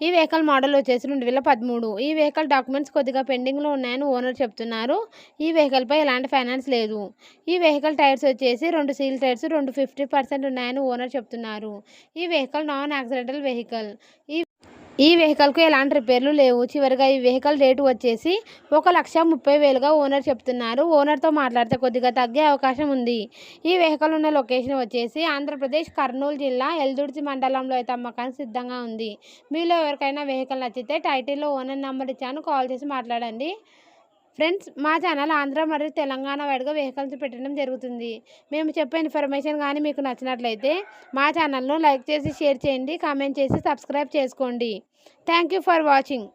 ఈ vehicle model వచ్చేసి రెండు వేల పదమూడు. ఈ వెహికల్ డాక్యుమెంట్స్ కొద్దిగా పెండింగ్లో ఉన్నాయని ఓనర్ చెప్తున్నారు. ఈ వెహికల్పై ఎలాంటి ఫైనాన్స్ లేదు. ఈ వెహికల్ టైర్స్ వచ్చేసి రెండు సీల్ టైర్స్ రెండు ఫిఫ్టీ పర్సెంట్ ఉన్నాయని ఓనర్ చెప్తున్నారు. ఈ వెహికల్ నాన్ యాక్సిడెంటల్ వెహికల్ ఈ ఈ వెహికల్కు ఎలాంటి రిపేర్లు లేవు. చివరిగా ఈ వెహికల్ రేటు వచ్చేసి ఒక లక్ష ముప్పై వేలుగా ఓనర్ చెప్తున్నారు. ఓనర్తో మాట్లాడితే కొద్దిగా తగ్గే అవకాశం ఉంది. ఈ వెహికల్ ఉన్న లొకేషన్ వచ్చేసి ఆంధ్రప్రదేశ్ కర్నూలు జిల్లా ఎల్దుర్తి మండలంలో అయితే అమ్మకానికి సిద్ధంగా ఉంది. మీలో ఎవరికైనా వెహికల్ నచ్చితే టైటిల్లో ఓనర్ నెంబర్ ఇచ్చాను. కాల్ చేసి మాట్లాడండి. ఫ్రెండ్స్ మా ఛానల్ ఆంధ్ర మరియు తెలంగాణ వైడ్గా వెహికల్స్ పెట్టడం జరుగుతుంది. మేము చెప్పే ఇన్ఫర్మేషన్ కానీ మీకు నచ్చినట్లయితే మా ఛానల్ను లైక్ చేసి షేర్ చేయండి కామెంట్ చేసి సబ్స్క్రైబ్ చేసుకోండి. Thank you for watching.